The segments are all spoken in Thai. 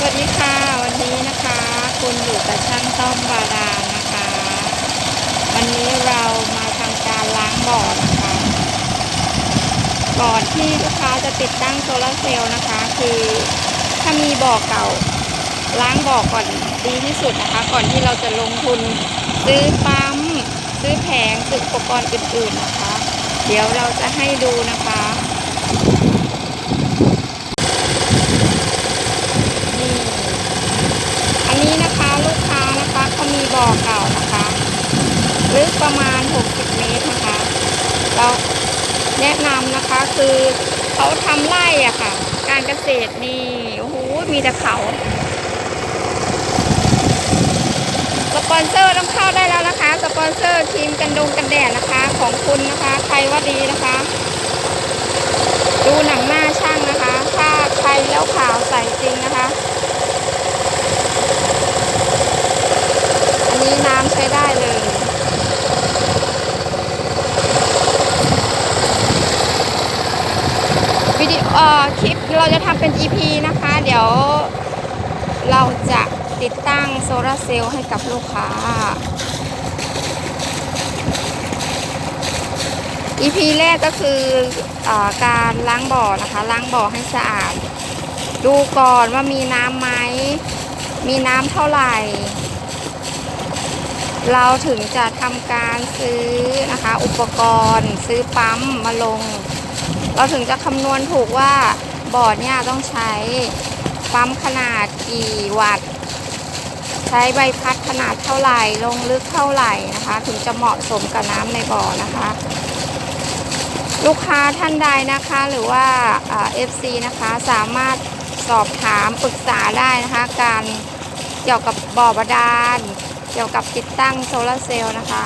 สวัสดีค่ะ วันนี้นะคะ คุณอยู่กับช่างต้อมบาดาลนะคะ วันนี้เรามาทำการล้างบ่อนะคะ ก่อนที่ลูกค้าจะติดตั้งโซลาร์เซลล์นะคะ คือถ้ามีบ่อเก่า ล้างบ่อก่อนดีที่สุดนะคะ ก่อนที่เราจะลงทุนซื้อปั๊มซื้อแผงซื้ออุปกรณ์อื่นๆนะคะ เดี๋ยวเราจะให้ดูนะคะ นี่ อันนี้นะคะลูกค้านะคะเขามี บ่อเก่านะคะลึกประมาณ 60 เมตรนะคะ เราแนะนำนะคะคือเขาทำไร่อะค่ะ การเกษตรนี่โอ้โหมีแต่เขาสปอนเซอร์ต้องเข้าได้แล้วนะคะ สปอนเซอร์ทีมกันดงกันแดดนะคะ ของคุณนะคะใครว่าดีนะคะ ดูหนังหน้าช่างนะคะ ถ้าใครแล้วขาวใสจริงนะคะ อันนี้น้ำใช้ได้เลย วิ ดีโอเอ่อคลิปเราจะทำเป็น EP นะคะ เดี๋ยวเราจะติดตั้งโซลาร์เซลล์ให้กับลูกค้า EP แรกก็คืออการล้างบ่อนะคะ ล้างบ่อให้สะอาด ดูก่อนว่ามีน้ำไหม มีน้ำเท่าไหร่ เราถึงจะทำการซื้อนะคะ อุปกรณ์ซื้อปั๊มมาลง เราถึงจะคำนวณถูกว่าบ่อเนี่ยต้องใช้ปั๊มขนาดกี่วัตต์ ใช้ใบพัดขนาดเท่าไหร่ ลงลึกเท่าไหร่นะคะ ถึงจะเหมาะสมกับน้ำในบ่อนะคะ ลูกค้าท่านใดนะคะหรือว่าเอฟซีนะคะสามารถสอบถามปรึกษาได้นะคะ การเกี่ยวกับบ่อบาดาล เกี่ยวกับติดตั้งโซลาร์เซลล์นะคะ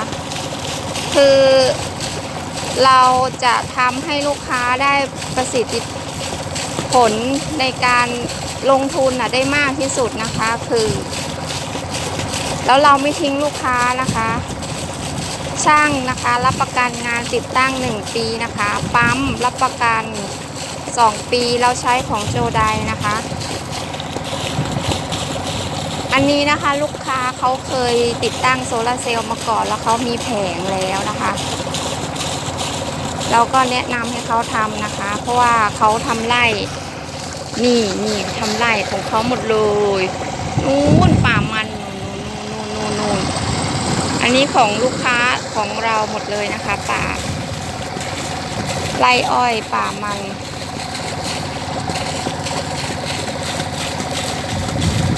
คือ เราจะทำให้ลูกค้าได้ประสิทธิผลในการลงทุนนะได้มากที่สุดนะคะคือ แล้วเราไม่ทิ้งลูกค้านะคะ ช่างนะคะรับประกันงานติดตั้ง 1 ปีนะคะ ปั๊มรับประกัน 2 ปีเราใช้ของโจไดนะคะ อันนี้นะคะลูกค้าเขาเคยติดตั้งโซลาร์เซลล์มาก่อนแล้วเขามีแผงแล้วนะคะ เราก็แนะนำให้เขาทำนะคะ เพราะว่าเขาทำไร่ นี่นี่ทำไร่ของเขาหมดเลยนู่นป่ามันนู่นนู่นนู่นนู่นอันนี้ของลูกค้าของเราหมดเลยนะคะ ป่าไร่อ้อยป่ามัน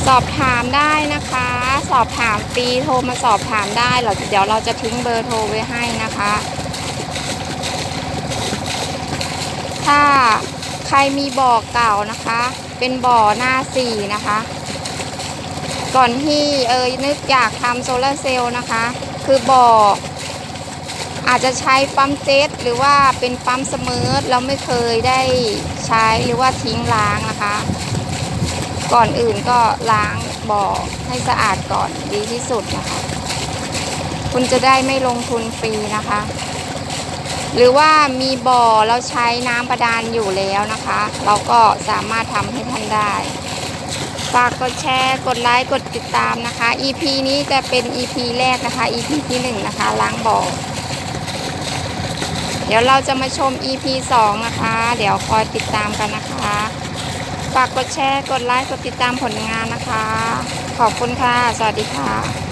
สอบถามได้นะคะ สอบถามฟรีโทรมาสอบถามได้เราเดี๋ยวเราจะทิ้งเบอร์โทรไว้ให้นะคะ ถ้าใครมีบ่อเก่านะคะ เป็นบ่อหน้าสี่นะคะ ก่อนที่เอยนึกอยากทำโซลาร์เซลล์นะคะ คือบ่อ อาจจะใช้ปั๊มเจ็ตหรือว่าเป็นปั๊มเสมอเราไม่เคยได้ใช้หรือว่าทิ้งล้างนะคะ ก่อนอื่นก็ล้างบ่อให้สะอาดก่อนดีที่สุดนะคะ คุณจะได้ไม่ลงทุนฟรีนะคะ หรือว่ามีบ่อเราใช้น้ำประดานอยู่แล้วนะคะ เราก็สามารถทำให้ท่านได้ ฝากกดแชร์ กดไลค์ กดติดตามนะคะ EP นี้จะเป็น EP แรกนะคะ EP ที่หนึ่งนะคะล้างบ่อ เดี๋ยวเราจะมาชม EP 2นะคะ เดี๋ยวคอยติดตามกันนะคะ ฝากกดแชร์ กดไลค์ กดติดตามผลงานนะคะ ขอบคุณค่ะ สวัสดีค่ะ